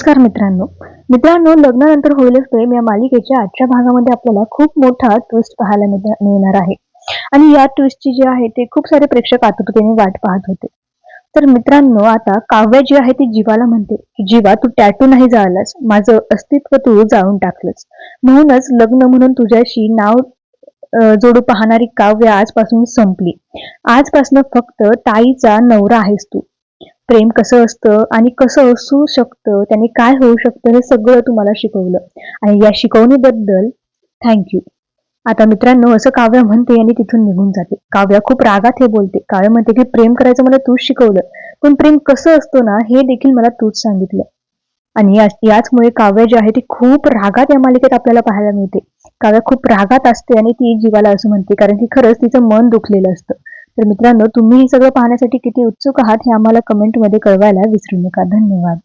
नमस्कार मित्रांनो. मित्रांनो लग्नानंतर होईलच प्रेम या मालिकेच्या आजच्या भागामध्ये आपल्याला खूप मोठा ट्विस्ट पाहायला मिळणार आहे. आणि या ट्विस्टची जी आहे ते खूप सारे प्रेक्षक आतुरतेने वाट पाहत होते. तर मित्रांनो आता काव्य जी आहे ती जीवाला म्हणते की जीवा तू टॅटू नाही जाळलास. माझं अस्तित्व तू जाळून टाकलंस. म्हणूनच लग्न म्हणून तुझ्याशी नाव जोडू पाहणारी काव्य आजपासून संपली. आजपासून फक्त ताईचा नवरा आहेस तू. प्रेम कसं असतं आणि कसं असू शकतं त्याने काय होऊ शकतं हे सगळं तुम्हाला शिकवलं. आणि या शिकवणीबद्दल थँक्यू आता मित्रांनो असं काव्य म्हणते आणि तिथून निघून जाते. काव्या खूप रागात हे बोलते. काव्य म्हणते की प्रेम करायचं मला तूच शिकवलं. पण प्रेम कसं असतो ना हे देखील मला तूच सांगितलं. आणि याचमुळे काव्य जे आहे ती खूप रागात या मालिकेत आपल्याला पाहायला मिळते. काव्य खूप रागात असते आणि ती जीवाला असं म्हणते कारण की खरंच तिचं मन दुखलेलं असतं. तर मित्रांनो तुम्ही हे सगळं पाहण्यासाठी किती उत्सुक आहात हे आम्हाला कमेंटमध्ये कळवायला विसरू नका. धन्यवाद.